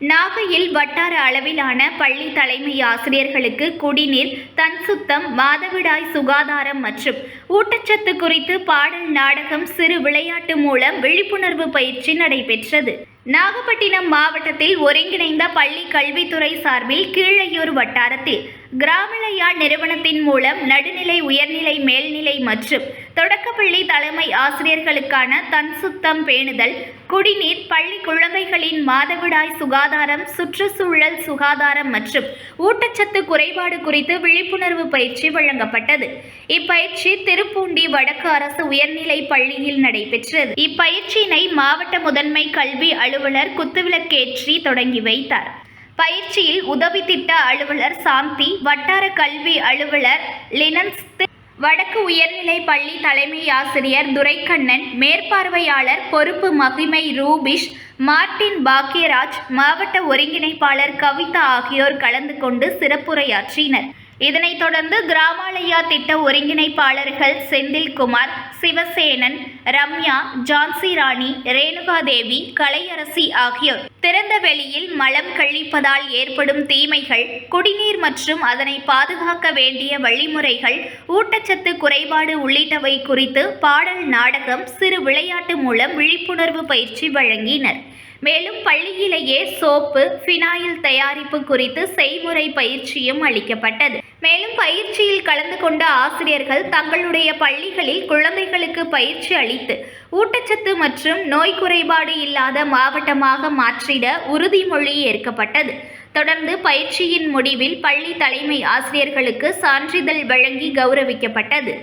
நாகையில் வட்டார அளவிலான பள்ளி தலைமை ஆசிரியர்களுக்கு குடிநீர் தன் சுத்தம் மாதவிடாய் சுகாதாரம் மற்றும் ஊட்டச்சத்து குறித்து பாடல் நாடகம் சிறு விளையாட்டு மூலம் விழிப்புணர்வு பயிற்சி நடைபெற்றது. நாகப்பட்டினம் மாவட்டத்தில் ஒருங்கிணைந்த பள்ளி கல்வித்துறை சார்பில் கீழையூர் வட்டாரத்தில் கிராமலயா நிறுவனத்தின் மூலம் நடுநிலை உயர்நிலை மேல்நிலை மற்றும் தொடக்கப்பள்ளி தலைமை ஆசிரியர்களுக்கான தன் சுத்தம் பேணுதல் குடிநீர் பள்ளி குழந்தைகளின் மாதவிடாய் சுகாதாரம் சுற்றுச்சூழல் சுகாதாரம் மற்றும் ஊட்டச்சத்து குறைபாடு குறித்து விழிப்புணர்வு பயிற்சி வழங்கப்பட்டது. இப்பயிற்சி திருப்பூண்டி வடக்கு அரசு உயர்நிலை பள்ளியில் நடைபெற்றது. இப்பயிற்சியினை மாவட்ட முதன்மை கல்வி அலுவலர் குத்துவிளக்கேற்றி தொடங்கி வைத்தார். பயிற்சியில் உதவி திட்ட அலுவலர் சாந்தி வட்டார கல்வி அலுவலர் லினன்ஸ் வடக்கு உயர்நிலை பள்ளி தலைமை ஆசிரியர் துரைக்கண்ணன் மேற்பார்வையாளர் பொறுப்பு மகிமை ரூபிஷ் மார்டின் பாக்கியராஜ் மாவட்ட ஒருங்கிணைப்பாளர் கவிதா ஆகியோர் கலந்து கொண்டு சிறப்புரையாற்றினர். இதனைத் தொடர்ந்து கிராமாலயா திட்ட ஒருங்கிணைப்பாளர்கள் செந்தில்குமார் சிவசேனன் ரம்யா ஜான்சி ராணி ரேணுகாதேவி கலையரசி ஆகியோர். திறந்த வெளியில் மலம் கழிப்பதால் ஏற்படும் தீமைகள் குடிநீர் மற்றும் அதனை பாதுகாக்க வேண்டிய வழிமுறைகள் ஊட்டச்சத்து குறைபாடு உள்ளிட்டவை குறித்து பாடல் நாடகம் சிறு விளையாட்டு மூலம் விழிப்புணர்வு பயிற்சி வழங்கினர். மேலும் பள்ளியிலேயே சோப்பு ஃபினாயில் தயாரிப்பு குறித்து செய்முறை பயிற்சியும் அளிக்கப்பட்டது. மேலும் பயிற்சியில் கலந்து கொண்ட ஆசிரியர்கள் தங்களுடைய பள்ளிகளில் குழந்தைகளுக்கு பயிற்சி அளித்து ஊட்டச்சத்து மற்றும் நோய் குறைபாடு இல்லாத மாவட்டமாக மாற்றிட உறுதிமொழி ஏற்கப்பட்டது. தொடர்ந்து பயிற்சியின் முடிவில் பள்ளி தலைமை ஆசிரியர்களுக்கு சான்றிதழ் வழங்கி கௌரவிக்கப்பட்டது.